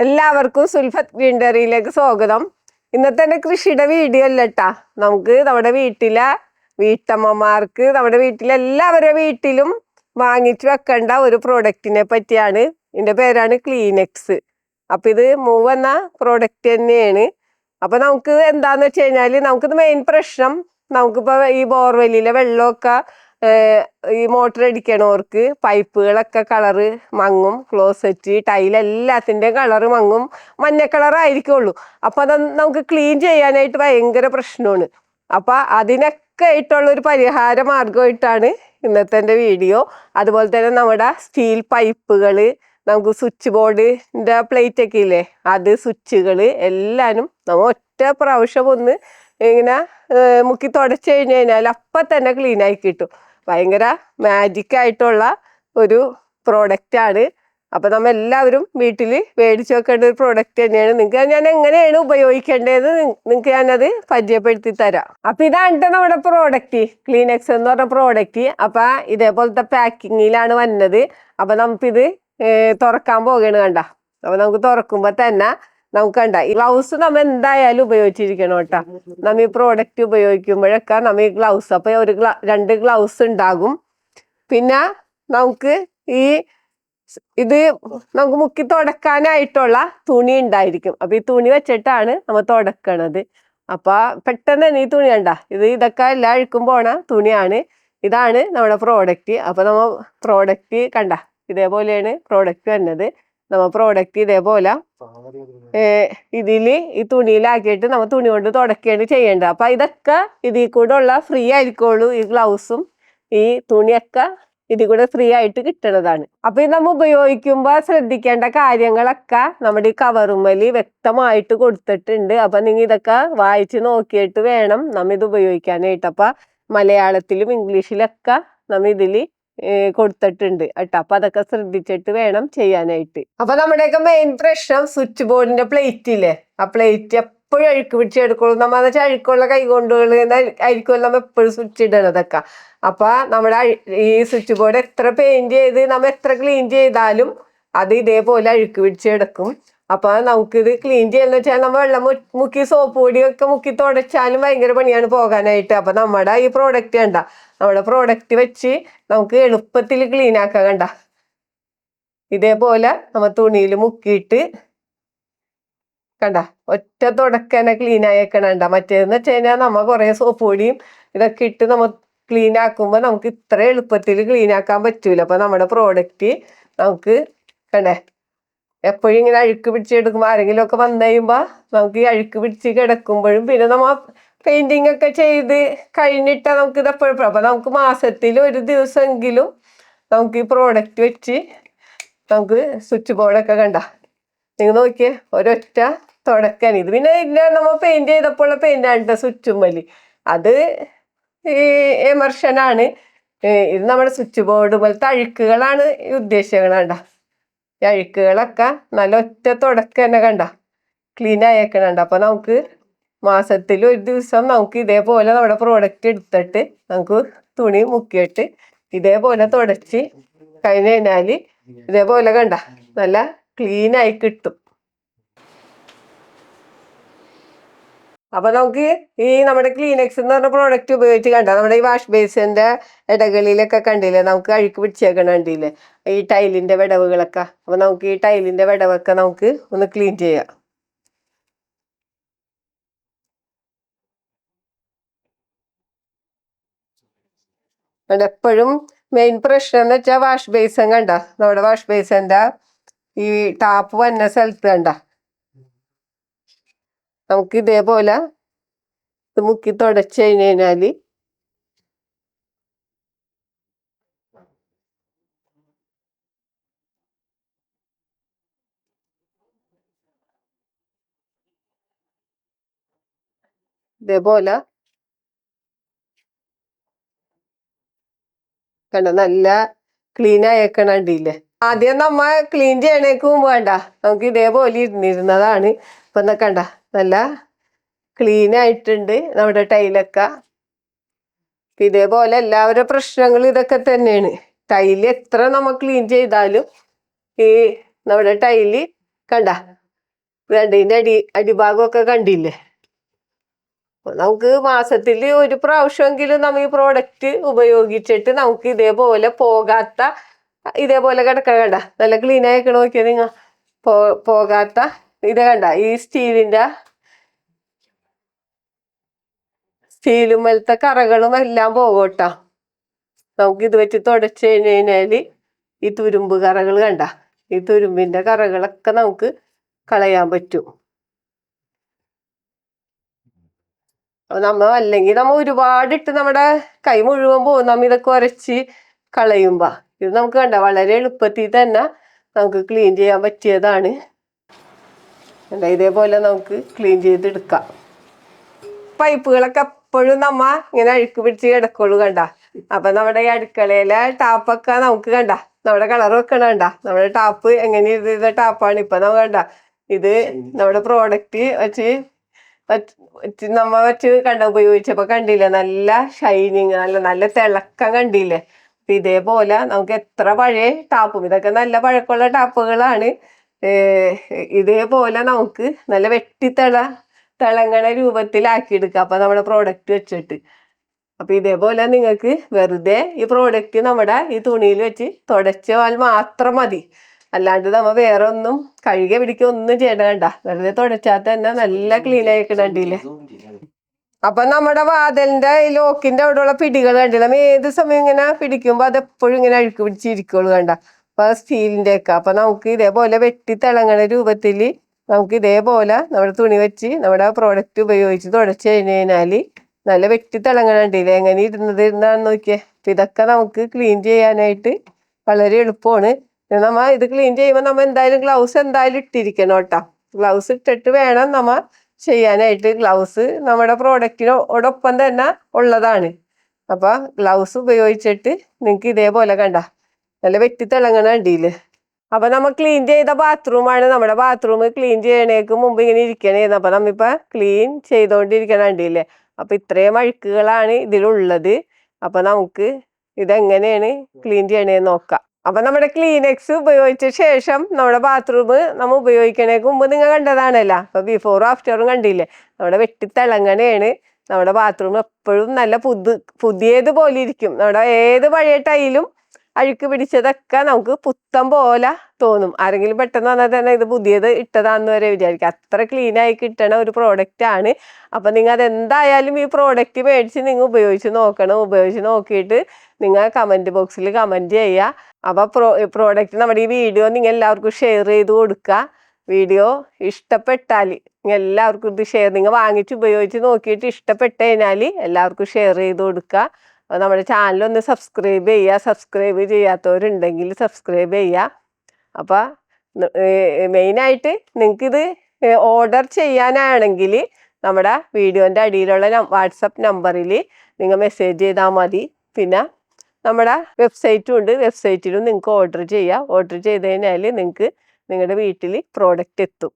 എല്ലാവർക്കും സുൽഫത്ത് ഗ്രീൻഡറിയിലേക്ക് സ്വാഗതം. ഇന്നത്തെ എന്റെ കൃഷിയുടെ വീഡിയോ അല്ലട്ടാ നമുക്ക് നമ്മുടെ വീട്ടിലെ വീട്ടമ്മമാർക്ക് നമ്മുടെ വീട്ടിലെ എല്ലാവരുടെ വീട്ടിലും വാങ്ങിച്ചു വെക്കേണ്ട ഒരു പ്രോഡക്റ്റിനെ പറ്റിയാണ്. ഇതിന്റെ പേരാണ് ക്ലീനെക്സ്. അപ്പൊ ഇത് മൂവ് എന്ന പ്രോഡക്റ്റ് തന്നെയാണ്. അപ്പൊ നമുക്ക് എന്താന്ന് വെച്ച് കഴിഞ്ഞാൽ നമുക്കിത് മെയിൻ പ്രശ്നം നമുക്കിപ്പോ ഈ ബോർവെല്ലിലെ വെള്ളമൊക്കെ ഈ മോട്ടർ അടിക്കണവർക്ക് പൈപ്പുകളൊക്കെ കളറ് മങ്ങും ക്ലോസറ്റ് ടൈൽ എല്ലാത്തിന്റെയും കളറ് മങ്ങും മഞ്ഞ കളർ ആയിരിക്കുള്ളൂ അപ്പൊ അത് നമുക്ക് ക്ലീൻ ചെയ്യാനായിട്ട് ഭയങ്കര പ്രശ്നമാണ്. അപ്പൊ അതിനൊക്കെ ആയിട്ടുള്ള ഒരു പരിഹാര മാർഗമായിട്ടാണ് ഇന്നത്തെ എന്റെ വീഡിയോ. അതുപോലെ തന്നെ നമ്മുടെ സ്റ്റീൽ പൈപ്പുകൾ നമുക്ക് സ്വിച്ച് ബോർഡിന്റെ പ്ലേറ്റ് ഒക്കെ ഇല്ലേ അത് സ്വിച്ചുകൾ എല്ലാനും നമ്മ ഒറ്റ പ്രാവശ്യം ഒന്ന് ഇങ്ങനെ മുക്കി തുടച്ച് കഴിഞ്ഞ് കഴിഞ്ഞാൽ അപ്പം തന്നെ ക്ലീൻ ആയി കിട്ടും. ഭയങ്കര മാജിക് ആയിട്ടുള്ള ഒരു പ്രോഡക്റ്റ് ആണ്. അപ്പൊ നമ്മ എല്ലാവരും വീട്ടിൽ മേടിച്ചു വെക്കേണ്ട ഒരു പ്രോഡക്റ്റ് തന്നെയാണ്. നിങ്ങൾക്ക് ഞാൻ എങ്ങനെയാണ് ഉപയോഗിക്കേണ്ടത് നിങ്ങൾക്ക് ഞാനത് പരിചയപ്പെടുത്തി തരാം. അപ്പൊ ഇതാണ് നമ്മുടെ പ്രോഡക്റ്റ് ക്ലീനെക്സ് എന്ന് പറഞ്ഞ പ്രോഡക്റ്റ് അപ്പൊ ഇതേപോലത്തെ പാക്കിങ്ങിലാണ് വന്നത്. അപ്പൊ നമുക്കിത് തുറക്കാൻ പോവുകയാണ് കണ്ട. അപ്പൊ നമുക്ക് തുറക്കുമ്പോ തന്നെ നമുക്ക് കണ്ട ഈ ഗ്ലൗസ് നമ്മ എന്തായാലും ഉപയോഗിച്ചിരിക്കണം കേട്ടാ. നമ്മ ഈ പ്രോഡക്റ്റ് ഉപയോഗിക്കുമ്പോഴൊക്കെ നമ്മ ഈ ഗ്ലൗസ് അപ്പൊ ഒരു രണ്ട് ഗ്ലൗസ് ഉണ്ടാകും. പിന്നെ നമുക്ക് ഈ ഇത് നമുക്ക് മുക്കി തുടക്കാനായിട്ടുള്ള തുണി ഉണ്ടായിരിക്കും. അപ്പൊ ഈ തുണി വെച്ചിട്ടാണ് നമ്മൾ തുടക്കണത്. അപ്പൊ പെട്ടെന്ന് തന്നെ ഈ തുണി കണ്ട ഇത് ഇതൊക്കെ എല്ലാം അഴുക്കും പോണ തുണിയാണ്. ഇതാണ് നമ്മുടെ പ്രോഡക്റ്റ് അപ്പൊ നമ്മ പ്രോഡക്റ്റ് കണ്ട ഇതേപോലെയാണ് പ്രോഡക്റ്റ് വരുന്നത് നമ്മ പ്രോഡക്റ്റ് ഇതേപോലെ ഇതിൽ ഈ തുണിയിലാക്കിയിട്ട് നമ്മ തുണി കൊണ്ട് തുടക്കുകയാണ് ചെയ്യേണ്ടത്. അപ്പൊ ഇതൊക്കെ ഇതിൽ കൂടെ ഉള്ള ഫ്രീ ആയിരിക്കുള്ളൂ ഈ ഗ്ലൗസും ഈ തുണിയൊക്കെ ഇതിൽ കൂടെ ഫ്രീ ആയിട്ട് കിട്ടണതാണ്. അപ്പൊ ഇത് നമ്മ ഉപയോഗിക്കുമ്പോ ശ്രദ്ധിക്കേണ്ട കാര്യങ്ങളൊക്കെ നമ്മുടെ ഈ കവറുമലി വ്യക്തമായിട്ട് കൊടുത്തിട്ടുണ്ട്. അപ്പൊ നിങ്ങൾ ഇതൊക്കെ വായിച്ച് നോക്കിയിട്ട് വേണം നമ്മ ഇത് ഉപയോഗിക്കാനായിട്ട്. അപ്പൊ മലയാളത്തിലും ഇംഗ്ലീഷിലൊക്കെ നമ്മ ഇതിൽ കൊടുത്തിട്ടുണ്ട് കേട്ടോ. അപ്പൊ അതൊക്കെ ശ്രദ്ധിച്ചിട്ട് വേണം ചെയ്യാനായിട്ട്. അപ്പൊ നമ്മുടെയൊക്കെ മെയിൻ പ്രശ്നം സ്വിച്ച് ബോർഡിന്റെ പ്ലേറ്റ് ഇല്ലേ? ആ പ്ലേറ്റ് എപ്പോഴും അഴുക്ക് പിടിച്ചെടുക്കുള്ളൂ നമ്മ എന്ന് വെച്ചാൽ അഴുക്കുള്ള കൈകൊണ്ടുകൾ ആയിരിക്കുമല്ലോ നമ്മ എപ്പോഴും സ്വിച്ച് ഇടണതൊക്കെ അപ്പൊ നമ്മുടെ ഈ സ്വിച്ച് ബോർഡ് എത്ര പെയിന്റ് ചെയ്ത് നമ്മ എത്ര ക്ലീൻ ചെയ്താലും അത് ഇതേപോലെ അഴുക്ക് പിടിച്ചെടുക്കും അപ്പൊ നമുക്കിത് ക്ലീൻ ചെയ്യാന്ന് വെച്ചാൽ നമ്മൾ വെള്ളം മുക്കി സോപ്പ് പൊടിയൊക്കെ മുക്കി തുടച്ചാലും ഭയങ്കര പണിയാണ് പോകാനായിട്ട്. അപ്പൊ നമ്മുടെ ഈ പ്രോഡക്റ്റ് കണ്ട നമ്മുടെ പ്രോഡക്റ്റ് വെച്ച് നമുക്ക് എളുപ്പത്തിൽ ക്ലീൻ ആക്കാൻ കണ്ട. ഇതേപോലെ നമ്മൾ തുണിയിൽ മുക്കിയിട്ട് കണ്ട. ഒറ്റ തുടക്കനെ ക്ലീൻ ആയേക്കണണ്ട മറ്റേന്ന് വെച്ച് കഴിഞ്ഞാൽ നമ്മ കുറേ സോപ്പ് പൊടിയും ഇതൊക്കെ ഇട്ട് നമ്മൾ ക്ലീൻ ആക്കുമ്പോൾ നമുക്ക് ഇത്ര എളുപ്പത്തിൽ ക്ലീൻ ആക്കാൻ പറ്റൂല. അപ്പൊ നമ്മുടെ പ്രോഡക്റ്റ് നമുക്ക് കണ്ടേ. എപ്പോഴും ഇങ്ങനെ അഴുക്ക് പിടിച്ചെടുക്കുമ്പോൾ ആരെങ്കിലും ഒക്കെ വന്നു കഴിയുമ്പോൾ നമുക്ക് ഈ അഴുക്ക് പിടിച്ച് കിടക്കുമ്പോഴും പിന്നെ നമ്മ പെയിന്റിങ് ഒക്കെ ചെയ്ത് കഴിഞ്ഞിട്ട് നമുക്ക് ഇത് എപ്പോഴും അപ്പൊ നമുക്ക് മാസത്തിൽ ഒരു ദിവസമെങ്കിലും നമുക്ക് ഈ പ്രോഡക്റ്റ് വെച്ച് നമുക്ക് സ്വിച്ച് ബോർഡൊക്കെ കണ്ട. നിങ്ങൾ നോക്കിയേ ഒരൊറ്റ തുടക്കാണ് ഇത് പിന്നെ ഇല്ല നമ്മൾ പെയിന്റ് ചെയ്തപ്പോൾ പെയിന്റ് ആണ് സ്വിച്ചും വലി. അത് ഈ എമർഷനാണ് ഇത് നമ്മുടെ സ്വിച്ച് ബോർഡ് പോലത്തെ അഴുക്കുകളാണ് ഈ കണ്ട. ഈ അഴുക്കുകളൊക്കെ നല്ല ഒറ്റ തുടക്കം തന്നെ കണ്ട ക്ലീൻ ആയേക്കണണ്ട അപ്പൊ നമുക്ക് മാസത്തിൽ ഒരു ദിവസം നമുക്ക് ഇതേപോലെ നമ്മുടെ പ്രോഡക്റ്റ് എടുത്തിട്ട് നമുക്ക് തുണി മുക്കിയിട്ട് ഇതേപോലെ തുടച്ച് കഴിഞ്ഞ് കഴിഞ്ഞാൽ ഇതേപോലെ കണ്ട നല്ല ക്ലീൻ ആയി കിട്ടും. അപ്പൊ നമുക്ക് ഈ നമ്മുടെ ക്ലീനെക്സ് എന്ന് പറഞ്ഞ പ്രോഡക്റ്റ് ഉപയോഗിച്ച് കണ്ട നമ്മുടെ ഈ വാഷ് ബേസിന്റെ ഇടകളിലൊക്കെ കണ്ടില്ലേ നമുക്ക് അഴുക്ക് പിടിച്ചേക്കണ കണ്ടില്ലേ ഈ ടൈലിന്റെ വിടവുകളൊക്കെ. അപ്പൊ നമുക്ക് ഈ ടൈലിന്റെ വിടവൊക്കെ നമുക്ക് ഒന്ന് ക്ലീൻ ചെയ്യാം. അതുകൊണ്ട് എപ്പോഴും മെയിൻ പ്രശ്നം എന്ന് വെച്ചാൽ വാഷ് ബേസൻ കണ്ട? നമ്മുടെ വാഷ് ബേസന്റെ ഈ ടാപ്പ് വന്ന സ്ഥലത്ത് കണ്ട? നമുക്ക് ഇതേപോലെ ഇത് മുക്കി തുടച്ച് കഴിഞ്ഞ് കഴിഞ്ഞാൽ ഇതേപോലെ കണ്ട? നല്ല ക്ലീൻ ആയേക്കണണ്ടില്ലേ ആദ്യം നമ്മ ക്ലീൻ ചെയ്യണേക്കും വേണ്ട. നമുക്ക് ഇതേപോലെ ഇരുന്നിരുന്നതാണ്. ഇപ്പൊ എന്നാ കണ്ട? നല്ല ക്ലീൻ ആയിട്ടുണ്ട്. നമ്മുടെ ടൈലൊക്കെ. ഇതേപോലെ എല്ലാവരുടെ പ്രശ്നങ്ങൾ ഇതൊക്കെ തന്നെയാണ്. ടൈൽ എത്ര നമ്മ ക്ലീൻ ചെയ്താലും ഈ നമ്മുടെ ടൈൽ കണ്ട? രണ്ടിന്റെ അടി അടിഭാഗമൊക്കെ കണ്ടില്ലേ? നമുക്ക് മാസത്തിൽ ഒരു പ്രാവശ്യമെങ്കിലും നമ്മൾ ഈ പ്രോഡക്റ്റ് ഉപയോഗിച്ചിട്ട് നമുക്ക് ഇതേപോലെ പോകാത്ത ഇതേപോലെ കിടക്ക കണ്ട? നല്ല ക്ലീൻ ആയിക്കണ നോക്കിയത് നിങ്ങൾ പോ പോകാത്ത ഇത് കണ്ട? ഈ സ്റ്റീലിന്റെ സ്റ്റീലുമലത്തെ കറകളും എല്ലാം പോകട്ടോ നമുക്ക് ഇത് വെച്ച് തുടച്ച് കഴിഞ്ഞ് കഴിഞ്ഞാൽ ഈ തുരുമ്പ് കറകൾ കണ്ട? ഈ തുരുമ്പിന്റെ കറകളൊക്കെ നമുക്ക് കളയാൻ പറ്റും അപ്പൊ നമ്മ അല്ലെങ്കിൽ നമ്മ ഒരുപാട് ഇട്ട് നമ്മുടെ കൈ മുഴുവൻ പോകും. നമ്മ ഇതൊക്കെ ഉരച്ച് കളയുമ്പോ. ഇത് നമുക്ക് കണ്ട വളരെ എളുപ്പത്തിൽ തന്നെ നമുക്ക് ക്ലീൻ ചെയ്യാൻ പറ്റിയതാണ്. കണ്ട ഇതേപോലെ നമുക്ക് ക്ലീൻ ചെയ്തെടുക്കാം. പൈപ്പുകളൊക്കെ എപ്പോഴും നമ്മ ഇങ്ങനെ അഴുക്ക് പിടിച്ച് കിടക്കുള്ളൂ കണ്ട. അപ്പൊ നമ്മുടെ ഈ അടുക്കളയിലെ ടാപ്പൊക്കെ നമുക്ക് കണ്ട. നമ്മുടെ കളർ വെക്കണ കണ്ട. നമ്മുടെ ടാപ്പ് എങ്ങനെ ഇത് ടാപ്പാണ് ഇപ്പൊ നമ്മ കണ്ട. ഇത് നമ്മുടെ പ്രോഡക്റ്റ് വെച്ച് നമ്മ വെച്ച് കണ്ട ഉപയോഗിച്ചപ്പോ കണ്ടില്ലേ? നല്ല ഷൈനിങ് നല്ല നല്ല തിളക്കം കണ്ടില്ലേ? അപ്പൊ ഇതേപോലെ നമുക്ക് എത്ര പഴയ ടാപ്പും ഇതൊക്കെ നല്ല പഴക്കമുള്ള ടാപ്പുകളാണ്. ഇതേപോലെ നമുക്ക് നല്ല വെട്ടിത്തിള തിളങ്ങണ രൂപത്തിലാക്കിയെടുക്കുക അപ്പൊ നമ്മുടെ പ്രോഡക്റ്റ് വെച്ചിട്ട്. അപ്പൊ ഇതേപോലെ നിങ്ങൾക്ക് വെറുതെ ഈ പ്രോഡക്റ്റ് നമ്മുടെ ഈ തുണിയിൽ വെച്ച് തുടച്ചാൽ മാത്രം മതി. അല്ലാണ്ട് നമ്മ വേറെ ഒന്നും കഴുകിയ പിടിക്കുക ഒന്നും ചെയ്യണ്ട വെറുതെ തുടച്ചാൽ തന്നെ നല്ല ക്ലീൻ ആയിക്കണ്ടില്ലേ അപ്പൊ നമ്മുടെ വാതിലിന്റെ ഈ ലോക്കിന്റെ അവിടെയുള്ള പിടികൾ കണ്ടില്ല? നമ്മ ഏത് സമയം ഇങ്ങനെ പിടിക്കുമ്പോ അത് എപ്പോഴും ഇങ്ങനെ അഴുക്ക് പിടിച്ചിരിക്കുള്ളൂ കണ്ട. അപ്പൊ സ്റ്റീലിന്റെ ഒക്കെ. അപ്പൊ നമുക്ക് ഇതേപോലെ വെട്ടി തിളങ്ങണ രൂപത്തിൽ നമുക്ക് ഇതേപോലെ നമ്മുടെ തുണി വെച്ച് നമ്മുടെ പ്രോഡക്റ്റ് ഉപയോഗിച്ച് തുടച്ച് കഴിഞ്ഞു കഴിഞ്ഞാൽ നല്ല വെട്ടി തിളങ്ങണണ്ടില്ലേ എങ്ങനെ ഇരുന്നത് ഇരുന്നാന്ന് നോക്കിയേ. ഇതൊക്കെ നമുക്ക് ക്ലീൻ ചെയ്യാനായിട്ട് വളരെ എളുപ്പമാണ്. നമ്മ ഇത് ക്ലീൻ ചെയ്യുമ്പോൾ നമ്മ എന്തായാലും ഗ്ലൗസ് എന്തായാലും ഇട്ടിരിക്കണം കേട്ടോ. ഗ്ലൗസ് ഇട്ടിട്ട് വേണം നമ്മ ചെയ്യാനായിട്ട്. ഗ്ലൗസ് നമ്മുടെ പ്രോഡക്റ്റിനോടൊപ്പം തന്നെ ഉള്ളതാണ്. അപ്പൊ ഗ്ലൗസ് ഉപയോഗിച്ചിട്ട് നിങ്ങൾക്ക് ഇതേപോലെ കണ്ട. നല്ല വെട്ടി തിളങ്ങണ കണ്ടില്ലേ? അപ്പൊ നമ്മ ക്ലീൻ ചെയ്ത ബാത്റൂമാണ് നമ്മുടെ ബാത്റൂം ക്ലീൻ ചെയ്യണേക്ക് മുമ്പ് ഇങ്ങനെ ഇരിക്കണേന്ന്. അപ്പൊ നമ്മിപ്പോ ക്ലീൻ ചെയ്തോണ്ടിരിക്കണ കണ്ടില്ലേ? അപ്പൊ ഇത്രയും അഴുക്കുകളാണ് ഇതിലുള്ളത്. അപ്പൊ നമുക്ക് ഇതെങ്ങനെയാണ് ക്ലീൻ ചെയ്യണേന്ന് നോക്കാം. അപ്പൊ നമ്മുടെ ക്ലീനെക്സ് ഉപയോഗിച്ച ശേഷം നമ്മുടെ ബാത്റൂം നമ്മൾ ഉപയോഗിക്കണേക്ക് മുമ്പ് നിങ്ങൾ കണ്ടതാണല്ലോ. അപ്പൊ ബിഫോറും ആഫ്റ്ററും കണ്ടില്ലേ? നമ്മുടെ വെട്ടിത്തിളങ്ങണയാണ് നമ്മുടെ ബാത്റൂം എപ്പോഴും നല്ല പുതു പുതിയതുപോലെ ഇരിക്കും. നമ്മുടെ ഏത് പഴയ ടൈലും അഴുക്ക് പിടിച്ചതൊക്കെ നമുക്ക് പുത്തം പോലെ തോന്നും. ആരെങ്കിലും പെട്ടെന്ന് വന്നാൽ തന്നെ ഇത് പുതിയത് ഇട്ടതാന്ന് വരെ വിചാരിക്കും. അത്ര ക്ലീൻ ആയി കിട്ടണ ഒരു പ്രോഡക്റ്റ് ആണ്. അപ്പൊ നിങ്ങൾ അതെന്തായാലും ഈ പ്രോഡക്റ്റ് മേടിച്ച് നിങ്ങൾ ഉപയോഗിച്ച് നോക്കണം. ഉപയോഗിച്ച് നോക്കിയിട്ട് നിങ്ങൾ കമന്റ് ബോക്സിൽ കമന്റ് ചെയ്യുക. അപ്പൊ പ്രോ പ്രോഡക്റ്റ് നമ്മുടെ ഈ വീഡിയോ നിങ്ങൾ എല്ലാവർക്കും ഷെയർ ചെയ്ത് കൊടുക്കുക. വീഡിയോ ഇഷ്ടപ്പെട്ടാൽ നിങ്ങൾ എല്ലാവർക്കും ഇത് ഷെയർ നിങ്ങൾ വാങ്ങിച്ച് ഉപയോഗിച്ച് നോക്കിയിട്ട് ഇഷ്ടപ്പെട്ട് കഴിഞ്ഞാൽ എല്ലാവർക്കും ഷെയർ ചെയ്ത് കൊടുക്കുക. അപ്പോൾ നമ്മുടെ ചാനൽ ഒന്ന് സബ്സ്ക്രൈബ് ചെയ്യുക സബ്സ്ക്രൈബ് ചെയ്യാത്തവരുണ്ടെങ്കിൽ സബ്സ്ക്രൈബ് ചെയ്യുക അപ്പോൾ മെയിനായിട്ട് നിങ്ങൾക്കിത് ഓർഡർ ചെയ്യാനാണെങ്കിൽ നമ്മുടെ വീഡിയോന്റെ അടിയിലുള്ള വാട്സപ്പ് നമ്പറിൽ നിങ്ങൾ മെസ്സേജ് ചെയ്താൽ മതി. പിന്നെ നമ്മുടെ വെബ്സൈറ്റും ഉണ്ട്. വെബ്സൈറ്റിലും നിങ്ങൾക്ക് ഓർഡർ ചെയ്യാം. ഓർഡർ ചെയ്ത് കഴിഞ്ഞാൽ നിങ്ങൾക്ക് നിങ്ങളുടെ വീട്ടിൽ പ്രോഡക്റ്റ് എത്തും.